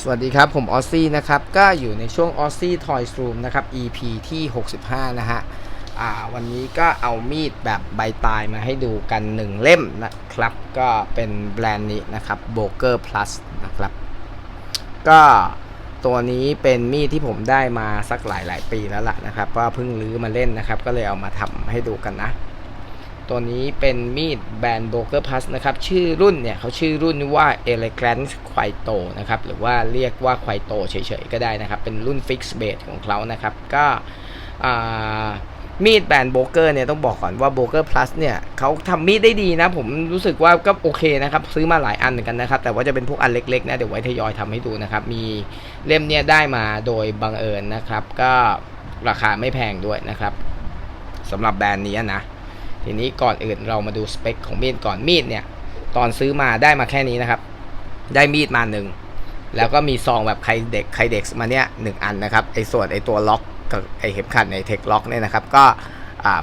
สวัสดีครับ ผมออซซี่นะครับ ก็อยู่ในช่วงออซซี่ทอยส์รูมนะครับ EP ที่ 65 นะฮะอ่าวันนี้ก็เอามีดแบบใบตายมาให้ดูกัน 1 เล่มนะครับ ก็เป็นแบรนด์นี้นะครับ b o k e r Plus นะครับ ก็ตัวนี้เป็นมีดที่ผมได้มาสักหลายหลายๆปีแล้วล่ะนะครับว่าเพิ่งรื้อมาเล่นนะครับ ก็เลยเอามาทำให้ดูกันนะ ตัวนี้เป็นมีดแบรนด์โบเกอร์พัสนะครับ ชื่อรุ่นเนี่ยเขาชื่อรุ่นว่า Elegant q u a i t o นะครับ หรือว่าเรียกว่า q u a i t o เฉยๆก็ได้นะครับ เป็นรุ่น Fix Base ของเขานะครับ ก็มีดแบรนด์โบเกอร์เนี่ยต้องบอกก่อนว่าโบเกอร์ plus เนี่ยเขาทำมีดได้ดีนะ ผมรู้สึกว่าก็โอเคนะครับ ซื้อมาหลายอันเหมือนกันนะครับ แต่ว่าจะเป็นพวกอันเล็กๆนะเดี๋ยวไว้ทยอยทำให้ดูนะครับ มีเล่มเนี่ยได้มาโดยบังเอิญนะครับ ก็ราคาไม่แพงด้วยนะครับสำหรับแบรนด์นี้นะ ทีนี้ก่อนอื่นเรามาดูสเปคของมีดก่อนมีดเนี่ย ตอนซื้อมาได้มาแค่นี้นะครับ ได้มีดมาหนึ่งแล้วก็มีซองแบบไคเด็กไคเด็กมาเนี่ยหนึ่งอันนะครับไอ้ส่วนไอ้ตัวล็อกกับไอ้เข็มขัดในเทคล็อกเนี่ยนะครับ ก็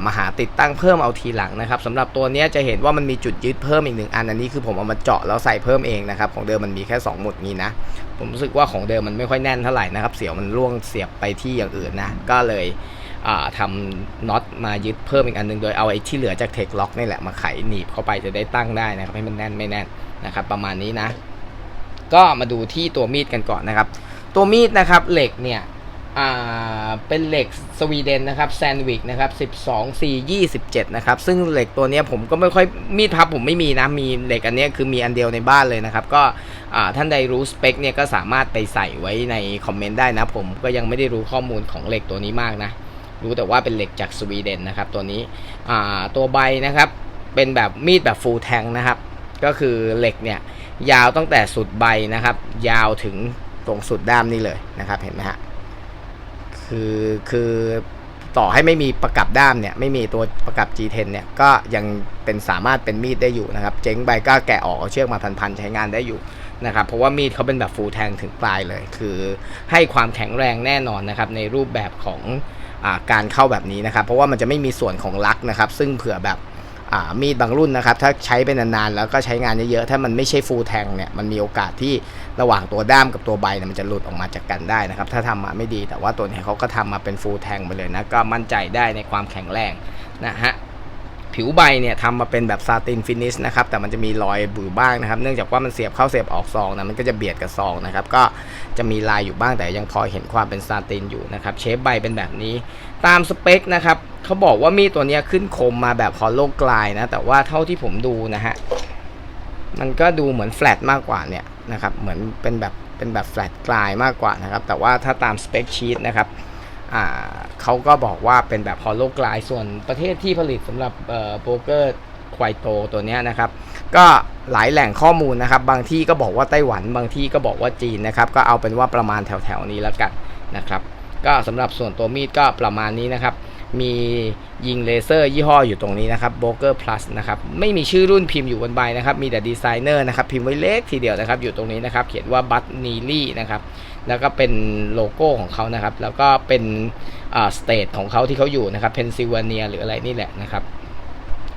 มาหาติดตั้งเพิ่มเอาทีหลังนะครับสำหรับตัวเนี้ยจะเห็นว่ามันมีจุดยึดเพิ่มอีกหนึ่งอันอันนี้คือผมเอามาเจาะแล้วใส่เพิ่มเองนะครับของเดิมมันมีแค่ 2 หมุดนี้นะผมรู้สึกว่าของเดิมมันไม่ค่อยแน่นเท่าไหร่นะครับเสียวมันล่วงเสียบไปที่อย่างอื่นนะก็เลย ทำน็อตมายึดเพิ่มอีกอันหนึงโดยเอาไอ้ที่เหลือจากเทคล็อกนี่แหละมาไขหนีบเข้าไปจะได้ตั้งได้นะครับให้มันแน่นไม่แน่นนะครับ ประมาณนี้นะ ก็มาดูที่ตัวมีดกันก่อนนะครับ ตัวมีดนะครับเหล็กเนี่ยเป็นเหล็กสวีเดนนะครับแซนวิกนะครับ 12 4 27 นะครับ ซึ่งเหล็กตัวนี้ผมก็ไม่ค่อยมีดพับผมไม่มีนะ มีเหล็กอันนี้คือมีอันเดียวในบ้านเลยนะครับ ก็ท่านใดรู้สเปคเนี่ยก็สามารถไปใส่ไว้ในคอมเมนต์ได้นะ ผมก็ยังไม่ได้รู้ข้อมูลของเหล็กตัวนี้มากนะ รู้แต่ว่าเป็นเหล็กจากสวีเดนนะครับตัวนี้ตัวใบนะครับเป็นแบบมีดแบบฟูลแทงนะครับ ก็คือเหล็กเนี่ยยาวตั้งแต่สุดใบนะครับ ยาวถึงตรงสุดด้ามนี่เลยนะครับเห็นไหมฮะคือคือต่อให้ไม่มีประกับด้ามเนี่ยไม่มีตัวประกับ G10 เนี่ยก็ยังเป็นสามารถเป็นมีดได้อยู่นะครับ เจ๊งใบก็แกะออกเอาเชือกมาพันๆใช้งานได้อยู่นะครับเพราะว่ามีดเขาเป็นแบบฟูลแทงถึงปลายเลย คือให้ความแข็งแรงแน่นอนนะครับในรูปแบบของ การเข้าแบบนี้นะครับ เพราะว่ามันจะไม่มีส่วนของลักนะครับ ซึ่งเผื่อแบบมีดบางรุ่นนะครับ ถ้าใช้ไปนานๆแล้วก็ใช้งานเยอะๆ ถ้ามันไม่ใช่ฟูลแทงเนี่ย มันมีโอกาสที่ระหว่างตัวด้ามกับตัวใบเนี่ยมันจะหลุดออกมาจากกันได้นะครับ ถ้าทำมาไม่ดี แต่ว่าตัวนี้เขาก็ทำมาเป็นฟูลแทงไปเลยนะ ก็มั่นใจได้ในความแข็งแรงนะฮะ ผิวใบเนี่ยทำมาเป็นแบบซาตินฟินิชนะครับแต่มันจะมีรอยบือบ้างนะครับ เนื่องจากว่ามันเสียบเข้าเสียบออกซองนะมันก็จะเบียดกับซองนะครับก็จะมีลายอยู่บ้างแต่ยังพอเห็นความเป็นซาตินอยู่นะครับเชฟใบเป็นแบบนี้ ตามสเปคนะครับเขาบอกว่ามีตัวเนี้ยขึ้นคมมาแบบฮอลโลกลายนะแต่ว่าเท่าที่ผมดูนะฮะมันก็ดูเหมือนแฟลตมากกว่าเนี่ยนะครับเหมือนเป็นแบบเป็นแบบแฟลตกลายมากกว่านะครับแต่ว่าถ้าตามสเปคชีตนะครับ เขาก็บอกว่าเป็นแบบฮอลโลกลายส่วนประเทศที่ผลิตสำหรับเอ่อโบเกอร์ควายโตตัวนี้นะครับ ก็หลายแหล่งข้อมูลนะครับ บางที่ก็บอกว่าไต้หวัน บางที่ก็บอกว่าจีนนะครับ ก็เอาเป็นว่าประมาณแถวๆนี้แล้วกันนะครับ ก็สำหรับส่วนตัวมีดก็ประมาณนี้นะครับ มียิงเลเซอร์ยี่ห้ออยู่ตรงนี้นะครับ b o k e r Plus นะครับ ไม่มีชื่อรุ่นพิมพ์อยู่บนใบนะครับ มีแต่ดีไซเนอร์นะครับ พิมพ์ไว้เล็กทีเดียวนะครับ อยู่ตรงนี้นะครับ เขียนว่าบัตนีลี่นะครับ แล้วก็เป็นโลโก้ของเขานะครับ แล้วก็เป็นสเตทของเขาที่เขาอยู่นะครับเพนซิลเวเนียหรืออะไรนี่แหละนะครับ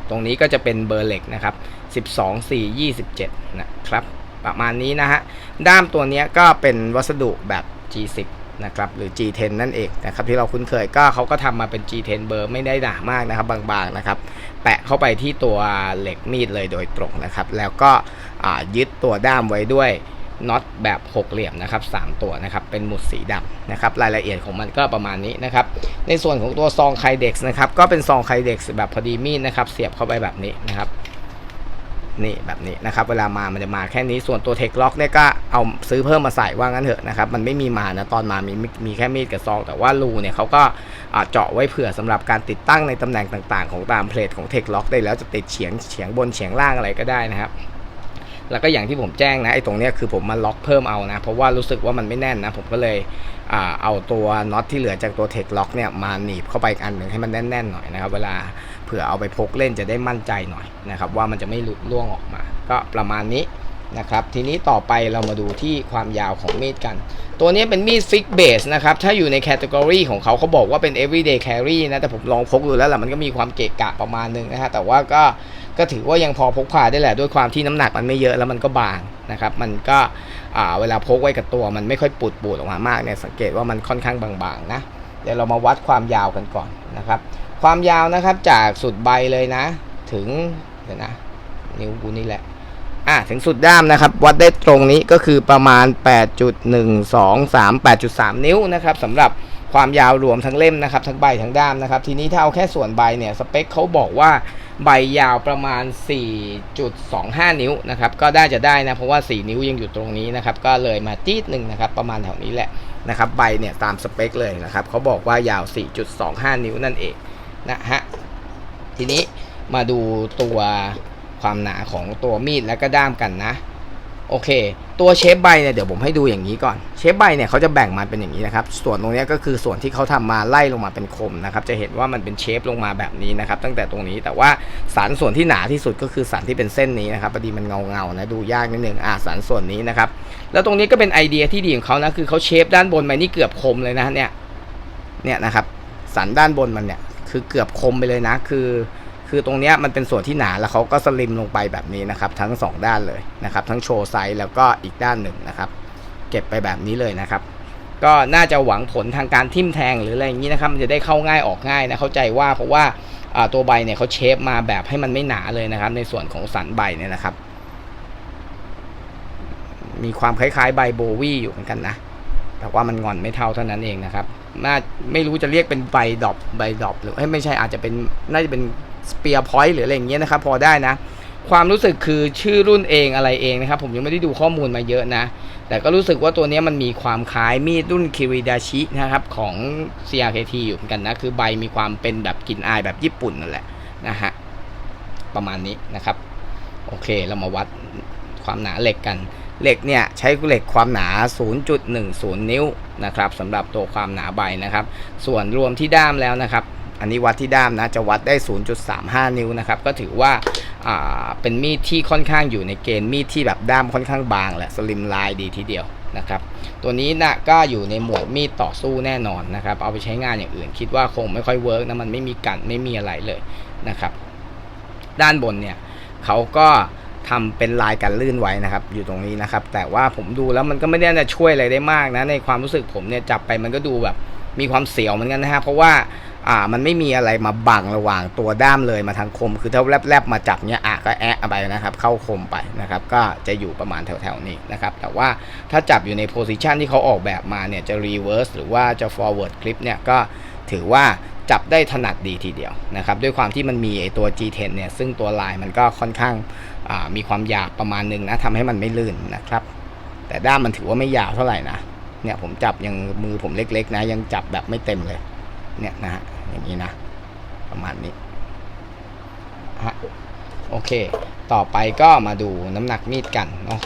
ตรงนี้ก็จะเป็นเบอร์เหล็กนะครับ 12 4 27 นะครับ ประมาณนี้นะฮะ ด้ามตัวนี้ก็เป็นวัสดุแบบ G10 นะครับหรือ G10 นั่นเองนะครับที่เราคุ้นเคยก็เขาก็ทำมาเป็น G10 เบอร์ไม่ได้หนามากนะครับบางๆนะครับ แปะเข้าไปที่ตัวเหล็กมีดเลยโดยตรงนะครับ แล้วก็ยึดตัวด้ามไว้ด้วย น็อตแบบหกเหลี่ยมนะครับ3ตัวนะครับเป็นหมุดสีดำนะครับรายละเอียดของมันก็ประมาณนี้นะครับในส่วนของตัวซองไคเด็กซ์นะครับก็เป็นซองไคเด็กซ์แบบพอดีมีดนะครับเสียบเข้าไปแบบนี้นะครับนี่แบบนี้นะครับเวลามามันจะมาแค่นี้ส่วนตัวเทคล็อกเนี่ยก็เอาซื้อเพิ่มมาใส่ว่างั้นเถอะนะครับมันไม่มีมานะตอนมามีมีแค่มีดกับซอง แต่ว่ารูเนี่ยเขาก็เจาะไว้เผื่อสำหรับการติดตั้งในตำแหน่งต่างๆ ของตามเพลทของเทคล็อกได้แล้วจะติดเฉียงเฉียงบนเฉียงล่างอะไรก็ได้นะครับ แล้วก็อย่างที่ผมแจ้งนะไอ้ตรงเนี้ยคือผมมาล็อกเพิ่มเอานะ เพราะว่ารู้สึกว่ามันไม่แน่นนะ ผมก็เลยเอาตัวน็อตที่เหลือจากตัวเทคล็อกเนี่ยมาหนีบเข้าไปอีกอันหนึ่งให้มันแน่นๆหน่อยนะครับ เวลาเผื่อเอาไปพกเล่นจะได้มั่นใจหน่อยนะครับว่ามันจะไม่หลุดล่วงออกมา ก็ประมาณนี้ นะครับทีนี้ต่อไปเรามาดูที่ความยาวของมีดกัน ตัวนี้เป็นมีดฟิกเบสนะครับถ้าอยู่ในแคตตากรีของเขาเขาบอกว่าเป็น everyday carry นะแต่ผมลองพกดูแล้วแหละมันก็มีความเกะกะประมาณนึงนะฮะแต่ว่าก็ก็ถือว่ายังพอพกพาได้แหละด้วยความที่น้ำหนักมันไม่เยอะแล้วมันก็บางนะครับมันก็อ่าเวลาพกไว้กับตัวมันไม่ค่อยปูดปูดออกมามากเนี่ยสังเกตว่ามันค่อนข้างบางๆนะเดี๋ยวเรามาวัดความยาวกันก่อนนะครับความยาวนะครับจากสุดใบเลยนะ ถึงเดี๋ยวนะนิ้วกูนี่แหละ อะถึงสุดด้ามนะครับ วัดได้ตรงนี้ก็คือประมาณ 8.123 8.3 นิ้วนะครับสำหรับความยาวรวมทั้งเล่มนะครับ ทั้งใบทั้งด้ามนะครับ ทีนี้ถ้าเอาแค่ส่วนใบเนี่ยสเปคเขาบอกว่าใบยาวประมาณ 4.25 นิ้วนะครับ ก็ได้จะได้นะเพราะว่า 4 นิ้วยังอยู่ตรงนี้นะครับ ก็เลยมาจี๊ดหนึ่งนะครับ ประมาณแถวนี้แหละนะครับ ใบเนี่ยตามสเปคเลยนะครับเขาบอกว่ายาว 4.25 นิ้วนั่นเองนะฮะทีนี้มาดูตัว ความหนาของตัวมีดและก็ด้ามกันนะ โอเค ตัวเชฟใบเนี่ยเดี๋ยวผมให้ดูอย่างนี้ก่อน เชฟใบเนี่ยเขาจะแบ่งมาเป็นอย่างนี้นะครับ ส่วนตรงนี้ก็คือส่วนที่เขาทำมาไล่ลงมาเป็นคมนะครับ จะเห็นว่ามันเป็นเชฟลงมาแบบนี้นะครับ ตั้งแต่ตรงนี้แต่ว่าสันส่วนที่หนาที่สุดก็คือสันที่เป็นเส้นนี้นะครับพอดีมันเงาเงานะดูยากนิดนึงอ่าสันส่วนนี้นะครับ แล้วตรงนี้ก็เป็นไอเดียที่ดีของเขานะคือเขาเชฟด้านบนมานี่เกือบคมเลยนะเนี่ยเนี่ยนะครับสันด้านบนมันเนี่ยคือเกือบคมไปเลยนะ คือ คือตรงนี้มันเป็นส่วนที่หนาแล้วเขาก็สลิมลงไปแบบนี้นะครับ ทั้งสองด้านเลยนะครับ ทั้งโชว์ไซส์แล้วก็อีกด้านหนึ่งนะครับ เก็บไปแบบนี้เลยนะครับ ก็น่าจะหวังผลทางการทิ่มแทงหรืออะไรอย่างนี้นะครับ มันจะได้เข้าง่ายออกง่ายนะเข้าใจว่าเพราะว่าตัวใบเนี่ยเขาเชฟมาแบบให้มันไม่หนาเลยนะครับ ในส่วนของสันใบเนี่ยนะครับ มีความคล้ายๆใบโบวี่อยู่เหมือนกันนะแต่ว่ามันงอนไม่เท่าเท่านั้นเองนะครับน่าไม่รู้จะเรียกเป็นใบดอบใบดอบหรือเอ้ไม่ใช่อาจจะเป็นน่าจะเป็น สเปียร์พอยต์หรืออะไรอย่างเงี้ยนะครับพอได้นะ ความรู้สึกคือชื่อรุ่นเองอะไรเองนะครับ ผมยังไม่ได้ดูข้อมูลมาเยอะนะ แต่ก็รู้สึกว่าตัวนี้มันมีความคล้ายมีดรุ่นคิริดาชินะครับของ CRKT อยู่เหมือนกันนะ คือใบมีความเป็นแบบกลิ่นอายแบบญี่ปุ่นนั่นแหละนะฮะประมาณนี้นะครับ โอเคเรามาวัดความหนาเหล็กกันเหล็กเนี่ยใช้เหล็กความหนา 0.10 นิ้วนะครับสำหรับตัวความหนาใบนะครับ ส่วนรวมที่ด้ามแล้วนะครับ อันนี้วัดที่ด้ามนะจะวัดได้ 0.35 นิ้วนะครับก็ถือว่าเป็นมีดที่ค่อนข้างอยู่ในเกณฑ์มีดที่แบบด้ามค่อนข้างบางและสลิมลายดีทีเดียวนะครับตัวนี้นะก็อยู่ในหมวดมีดต่อสู้แน่นอนนะครับเอาไปใช้งานอย่างอื่น คิดว่าคงไม่ค่อยเวิร์กนะมันไม่มีกันไม่มีอะไรเลยนะครับด้านบนเนี่ยเขาก็ทำเป็นลายกันลื่นไว้นะครับ อยู่ตรงนี้นะครับ แต่ว่าผมดูแล้วมันก็ไม่ได้จะช่วยอะไรได้มากนะในความรู้สึกผมเนี่ยจับไปมันก็ดูแบบมีความเสียวเหมือนกันนะฮะเพราะว่า อ่ามันไม่มีอะไรมาบังระหว่างตัวด้ามเลยมาทางคม คือถ้าแลบๆมาจับเนี่ยอะก็แอะไปนะครับ เข้าคมไปนะครับ ก็จะอยู่ประมาณแถวๆนี้นะครับ แต่ว่าถ้าจับอยู่ในโพซิชันที่เขาออกแบบมาเนี่ยจะรีเวิร์สหรือว่าจะ forward grip เนี่ยก็ถือว่าจับได้ถนัดดีทีเดียวนะครับ ด้วยความที่มันมีไอตัว G10 เนี่ยซึ่งตัวลายมันก็ค่อนข้างอ่ามีความหยาบประมาณหนึงนะทำให้มันไม่ลื่นนะครับ แต่ด้ามมันถือว่าไม่ยาวเท่าไหร่นะเนี่ยผมจับยังมือผมเล็กๆนะยังจับแบบไม่เต็มเลย เนี่ยนะฮะอย่างนี้นะ ประมาณนี้ฮะโอเค ต่อไปก็มาดูน้ำหนักมีดกันเนาะ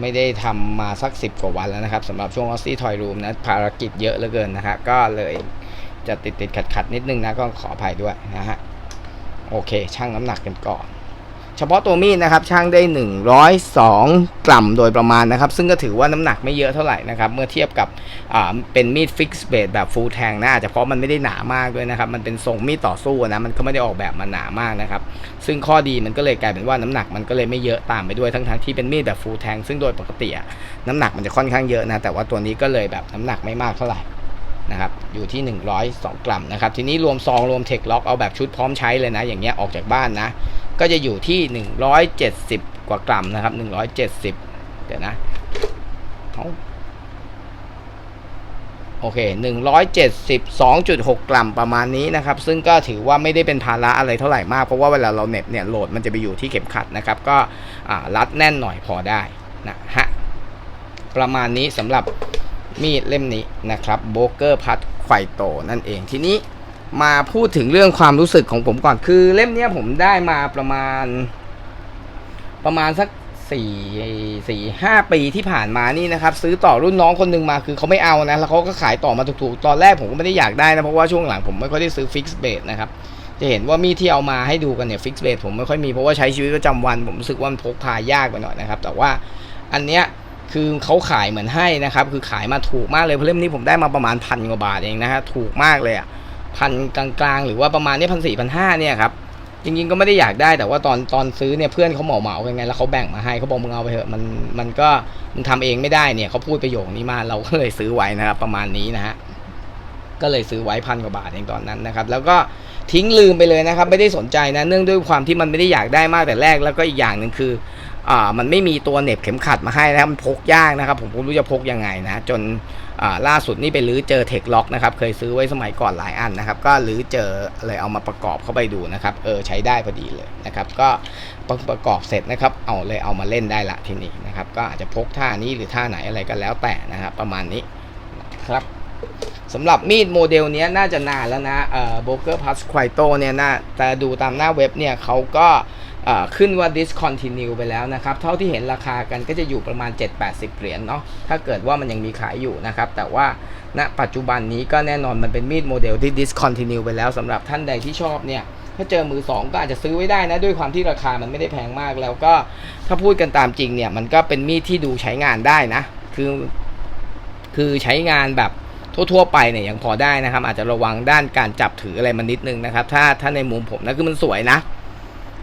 ไม่ได้ทำมาสักสิบกว่าวันแล้วนะครับสำหรับช่วงออสซี่ทอยรูมนะภารกิจเยอะเหลือเกินนะฮะก็เลยจะติดติดขัดขัดๆนิดนึงนะก็ขออภัยด้วยนะฮะโอเคชั่งน้ำหนักกันก่อน เฉพาะตัวมีดนะครับช่างได้ 102 กรัมโดยประมาณนะครับ ซึ่งก็ถือว่าน้ำหนักไม่เยอะเท่าไหร่นะครับเมื่อเทียบกับเป็นมีดฟิกซ์เบสแบบฟูลแทงนะอาจจะเพราะมันไม่ได้หนามากด้วยนะครับมันเป็นทรงมีดต่อสู้นะมันก็ไม่ได้ออกแบบมาหนามากนะครับซึ่งข้อดีมันก็เลยกลายเป็นว่าน้ำหนักมันก็เลยไม่เยอะตามไปด้วยทั้งๆที่เป็นมีดแบบฟูลแทงซึ่งโดยปกติน้ำหนักมันจะค่อนข้างเยอะนะแต่ว่าตัวนี้ก็เลยแบบน้ำหนักไม่มากเท่าไหร่นะครับอยู่ที่ 102 กรัมนะครับ ทีนี้รวมซองรวมเทคล็อกเอาแบบชุดพร้อมใช้เลยนะ อย่างเงี้ยออกจากบ้านนะ ก็จะอยู่ที่ 170 กว่ากรัมนะครับ 170 เดี๋ยวนะเอาโอเค 172.6 กรัมประมาณนี้นะครับ ซึ่งก็ถือว่าไม่ได้เป็นภาระอะไรเท่าไหร่มาก เพราะว่าเวลาเราเน็บเนี่ยโหลดมันจะไปอยู่ที่เข็มขัดนะครับ ก็รัดแน่นหน่อยพอได้นะฮะ ประมาณนี้สำหรับมีดเล่มนี้นะครับโบเกอร์พัดไขวโตนั่นเองทีนี้ มาพูดถึงเรื่องความรู้สึกของผมก่อนคือเล่มเนี้ยผมได้มาประมาณ ประมาณสักสี่สี่ห้าปีที่ผ่านมานี่นะครับ ซื้อต่อรุ่นน้องคนหนึ่งมาคือเขาไม่เอานะ แล้วเขาก็ขายต่อมาถูกๆ ตอนแรกผมก็ไม่ได้อยากได้นะ เพราะว่าช่วงหลังผมไม่ค่อยได้ซื้อฟิกซ์เบสนะครับ จะเห็นว่ามีที่เอามาให้ดูกันเนี่ยฟิกซ์เบสผมไม่ค่อยมีเพราะว่าใช้ชีวิตประจำวัน ผมรู้สึกว่ามันพกพายากไปหน่อยนะครับ แต่ว่าอันเนี้ยคือเขาขายเหมือนให้นะครับ คือขายมาถูกมากเลยเพราะเล่มนี้ผมได้มาประมาณพันกว่าบาทเองนะฮะถูกมากเลยอะ พันกลางๆ หรือว่าประมาณนี้พันสี่พันห้าเนี่ยครับจริงๆก็ไม่ได้อยากได้แต่ว่าตอนตอนซื้อเนี่ยเพื่อนเขาเหมาเหมากันไงแล้วเขาแบ่งมาให้เขาบอกมึงเอาไปเถอะมันมันก็มึงทำเองไม่ได้เนี่ยเขาพูดประโยคนี้มาเราก็เลยซื้อไว้นะครับ ประมาณนี้นะฮะก็เลยซื้อไว้พันกว่าบาทเองตอนนั้นนะครับ แล้วก็ทิ้งลืมไปเลยนะครับ ไม่ได้สนใจนะ เนื่องด้วยความที่มันไม่ได้อยากได้มากแต่แรกแล้วก็อีกอย่างหนึ่งคือ อ่ามันไม่มีตัวเน็บเข็มขัดมาให้นะครับมันพกยากนะครับ ผมก็ไม่รู้จะพกยังไงนะ จนอ่าล่าสุดนี่ไปรื้อเจอเทคล็อกนะครับ เคยซื้อไว้สมัยก่อนหลายอันนะครับ ก็รื้อเจอเลยเอามาประกอบเข้าไปดูนะครับ เออใช้ได้พอดีเลยนะครับ ก็ประประกอบเสร็จนะครับ เอาเลยเอามาเล่นได้ละทีนี้นะครับ ก็อาจจะพกท่านี้หรือท่าไหนอะไรก็แล้วแต่นะครับ ประมาณนี้ครับสำหรับมีดโมเดลนี้น่าจะนานแล้วนะเอ่อโบเกอร์พัสควายโตเนี่ยน่าแต่ดูตามหน้าเว็บเนี่ยเขาก็ ขึ้นว่า discontinue ไปแล้วนะครับ เท่าที่เห็นราคากันก็จะอยู่ประมาณ 7-80 เหรียญเนาะ ถ้าเกิดว่ามันยังมีขายอยู่นะครับ แต่ว่าณปัจจุบันนี้ก็แน่นอนมันเป็นมีดโมเดลที่ discontinue ไปแล้วสำหรับท่านใดที่ชอบเนี่ย ถ้าเจอมือสองก็อาจจะซื้อไว้ได้นะ ด้วยความที่ราคามันไม่ได้แพงมากแล้วก็ถ้าพูดกันตามจริงเนี่ย มันก็เป็นมีดที่ดูใช้งานได้นะ คือ คือใช้งานแบบทั่วๆไปเนี่ยยังพอได้นะครับ อาจจะระวังด้านการจับถืออะไรมันนิดนึงนะครับ ถ้าถ้าในมุมผมนะคือมันสวยนะ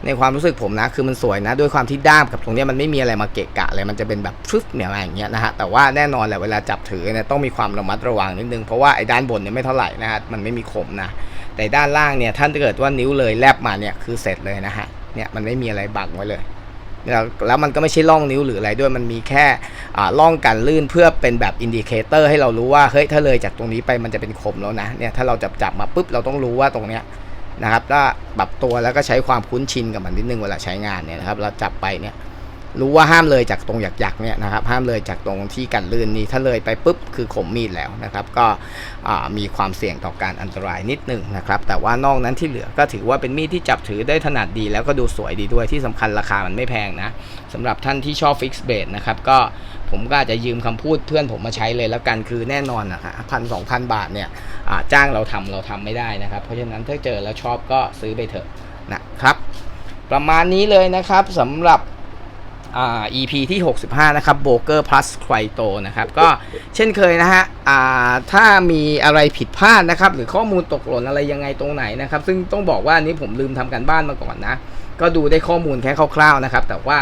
ในความรู้สึกผมนะคือมันสวยนะ ด้วยความที่ด้ามกับตรงนี้มันไม่มีอะไรมาเกะกะเลยมันจะเป็นแบบฟึบเนี่ยอะไรอย่างเงี้ยนะฮะแต่ว่าแน่นอนแหละเวลาจับถือเนี่ยต้องมีความระมัดระวังนิดนึงเพราะว่าไอ้ด้านบนเนี่ยไม่เท่าไหร่นะฮะมันไม่มีคมนะแต่ด้านล่างเนี่ยท่านถ้าเกิดว่านิ้วเลยแลบมาเนี่ยคือเสร็จเลยนะฮะเนี่ยมันไม่มีอะไรบังไว้เลยแล้วแล้วมันก็ไม่ใช่ร่องนิ้วหรืออะไรด้วยมันมีแค่อ่าร่องกันลื่นเพื่อเป็นแบบอินดิเคเตอร์ให้เรารู้ว่าเฮ้ยถ้าเลยจากตรงนี้ไปมันจะเป็นคมแล้วนะเนี่ยถ้าเราจับจับมาปุ๊บเราต้องรู้ว่าตรงเนี้ย นะครับถ้าปรับตัวแล้วก็ใช้ความคุ้นชินกับมันนิดนึงเวลาใช้งานเนี่ยนะครับ เราจับไปเนี่ย รู้ว่าห้ามเลยจากตรงหยักๆเนี่ยนะครับห้ามเลยจากตรงที่กันลื่นนี่ถ้าเลยไปปุ๊บคือขมมีดแล้วนะครับก็มีความเสี่ยงต่อการอันตรายนิดหนึงนะครับแต่ว่านอกนั้นที่เหลือก็ถือว่าเป็นมีดที่จับถือได้ถนัดดีแล้วก็ดูสวยดีด้วยที่สำคัญราคามันไม่แพงนะสำหรับท่านที่ชอบฟิกซ์เบดนะครับก็ผมก็อาจจะยืมคำพูดเพื่อนผมมาใช้เลยแล้วกันคือแน่นอนนะฮะพันสองพันบาทเนี่ยจ้างเราทำเราทำไม่ได้นะครับ เพราะฉะนั้นถ้าเจอแล้วชอบก็ซื้อไปเถอะนะครับ ประมาณนี้เลยนะครับสำหรับ EP ที่ 65 นะครับ b o k e r plus c r y t o นะครับก็เช่นเคยนะฮะอ่าถ้ามีอะไรผิดพลาดนะครับ หรือข้อมูลตกหล่นอะไรยังไงตรงไหนนะครับ ซึ่งต้องบอกว่าอันนี้ผมลืมทำการบ้านมาก่อนนะ ก็ดูได้ข้อมูลแค่คร่าวๆนะครับ แต่ว่า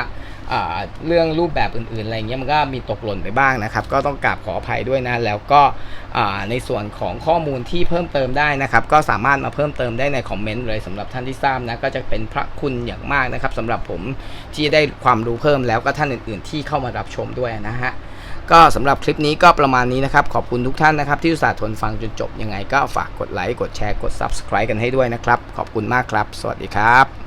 เรื่องรูปแบบอื่นๆอะไรเงี้ยมันก็มีตกหล่นไปบ้างนะครับ ก็ต้องกราบขออภัยด้วยนะ แล้วก็ในส่วนของข้อมูลที่เพิ่มเติมได้นะครับ ก็สามารถมาเพิ่มเติมได้ในคอมเมนต์เลยสำหรับท่านที่ทราบนะก็จะเป็นพระคุณอย่างมากนะครับสำหรับผมที่ได้ความรู้เพิ่มแล้วก็ท่านอื่น ๆ ที่เข้ามารับชมด้วยนะฮะก็สำหรับคลิปนี้ก็ประมาณนี้นะครับ ขอบคุณทุกท่านนะครับ ที่อุตส่าห์ทนฟังจนจบยังไงก็ฝากกดไลค์กดแชร์กด Subscribe กันให้ด้วยนะครับ ขอบคุณมากครับ สวัสดีครับ